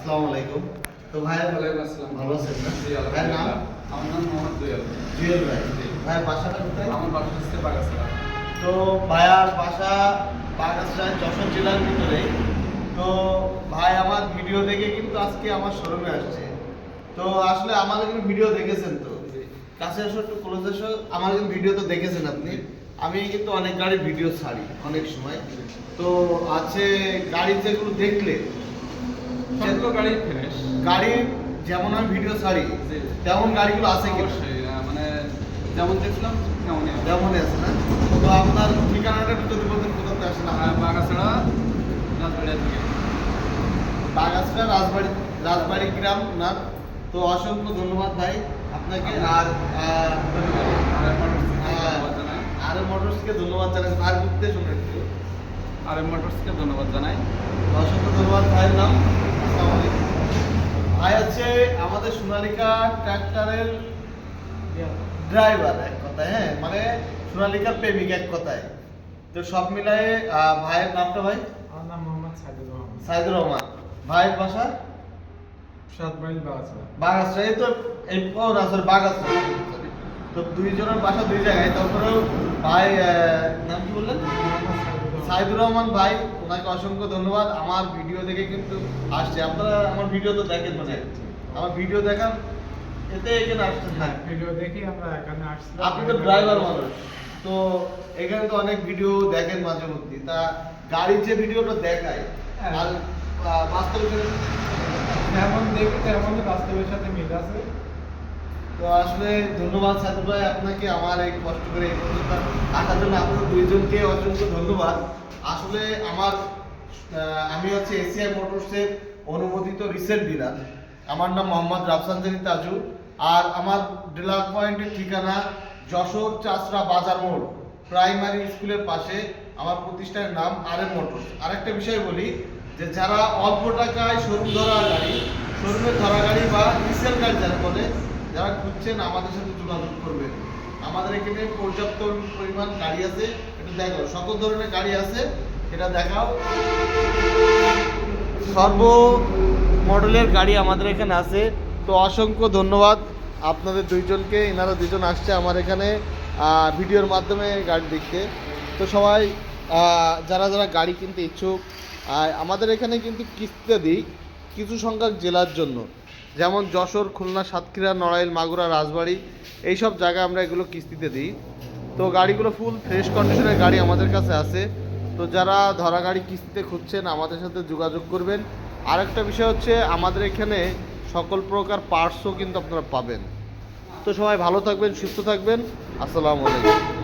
আসসালামু আলাইকুম। তো ভাই ওয়ালাইকুম আসসালাম। ভালো আছেন না? জি, ভাইয়ের নাম? আমার নাম মোহাম্মদ জুয়েল। জুয়েল ভাই। ভাইয়ের বাসাটা কোথায়? আমার বাসা হচ্ছে বাগাসরা। তো ভাইয়ার বাসা বাগাসরায় যশোর জেলার ভিতরে। তো ভাই আমার ভিডিও দেখে কিন্তু আজকে আমার শোরুমে আসছে। তো আসলে কিন্তু ভিডিও দেখেছেন তো? কাছে এসো একটু ক্লোজ এসো। আমার ভিডিও তো দেখেছেন আপনি। আমি কিন্তু অনেক গাড়ির ভিডিও ছাড়ি অনেক সময়। তো আছে গাড়ি যেগুলো দেখলে গাড়ি। গাড়ি যেমন আমি ভিডিও ছাড়ি তেমন গাড়িগুলো আছে কি মানে যেমন দেখছিলাম তেমনই আছে। তেমনই আছে না তো আপনার ঠিকানাটা একটু যদি বলতেন কোথাতে আসেন বাগাসরা, রাজবাড়িয়া থেকে। বাগাসরা রাজবাড়ি রাজবাড়ি গ্রাম না তো অসংখ্য ধন্যবাদ ভাই আপনাকে আর আর মোটরসকে ধন্যবাদ জানাই। আর ঘুরতে শুনে আর মোটরসকে ধন্যবাদ জানাই। অসংখ্য ধন্যবাদ ভাইয়ের নাম ভাই হচ্ছে আমাদের সোনালিকা ট্রাক্টরের ড্রাইভার এক কথায় হ্যাঁ? মানে সোনালিকার প্রেমিক এক কথায়। তো সব মিলায়ে ভাইয়ের নামটা ভাই? আমার নাম মোহাম্মদ সাইদুর রহমান। সাইদুর রহমান। ভাইয়ের বাসা? সাত মাইল বাগাছড়া বাগাসরা এই তো এই ও না সরি বাগাসরা তো দুইজনের বাসা দুই জায়গায় তারপরেও ভাই নাম কি বললেন? সাইদুর রহমান ভাই ওনাকে অসংখ্য ধন্যবাদ। আমার ভিডিও দেখে কিন্তু আসছে। আপনারা আমার ভিডিও তো দেখেন মানে আমার ভিডিও দেখান এতে এখানে আসছেন হ্যাঁ। ভিডিও দেখি আমরা এখানে আসছিলাম আপনি তো ড্রাইভার মানুষ। তো এখানে তো অনেক ভিডিও দেখেন মাঝে মধ্যে। তা গাড়ির যে ভিডিওটা দেখায় হ্যাঁ। আর বাস্তবে যেমন দেখি তেমনই বাস্তবের সাথে মিল আছে। তো আসলে ধন্যবাদ সাধু ভাই আপনাকে আমার এই কষ্ট করে এই পর্যন্ত আসার জন্য আপনাদের দুইজনকে অসংখ্য ধন্যবাদ। আসলে আমার আমি হচ্ছে এসিআই মোটরসের অনুমোদিত রিসেন্ট ডিলার আমার নাম মোহাম্মদ রাফসান জানি তাজু। আর আমার ডিলার পয়েন্টের ঠিকানা যশোর চাষরা বাজার মোড় প্রাইমারি স্কুলের পাশে আমার প্রতিষ্ঠানের নাম আর এম মোটরস আরেকটা বিষয় বলি যে যারা অল্প টাকায় শোরুম ধরা গাড়ি শোরুমে ধরা গাড়ি বা রিসেল গাড়ি যারা বলে যারা খুঁজছেন, আমাদের সাথে যোগাযোগ করবেন। আমাদের এখানে পর্যাপ্ত পরিমাণ গাড়ি আছে একটু দেখো সকল ধরনের গাড়ি আছে সেটা দেখাও। সর্ব মডেলের গাড়ি আমাদের এখানে আছে। তো অসংখ্য ধন্যবাদ। আপনাদের দুইজনকে, এনারা দুজন আসছে আমার এখানে ভিডিওর মাধ্যমে গাড়ি দেখতে। তো সবাই যারা যারা গাড়ি কিনতে ইচ্ছুক আমাদের এখানে কিন্তু কিস্তিতে দিই, কিছু সংখ্যক জেলার জন্য। যেমন যশোর, খুলনা, সাতক্ষীরা, নড়াইল, মাগুরা, রাজবাড়ি, এইসব জায়গায় আমরা এগুলো কিস্তিতে দিই। তো গাড়িগুলো ফুল ফ্রেশ কন্ডিশনের গাড়ি আমাদের কাছে আছে। তো যারা ধরা গাড়ি কিস্তিতে খুঁজছেন, আমাদের সাথে যোগাযোগ করবেন। আরেকটা বিষয় হচ্ছে, আমাদের এখানে সকল প্রকার পার্টসও কিন্তু আপনারা পাবেন। তো সবাই ভালো থাকবেন, সুস্থ থাকবেন। আসসালামু আলাইকুম।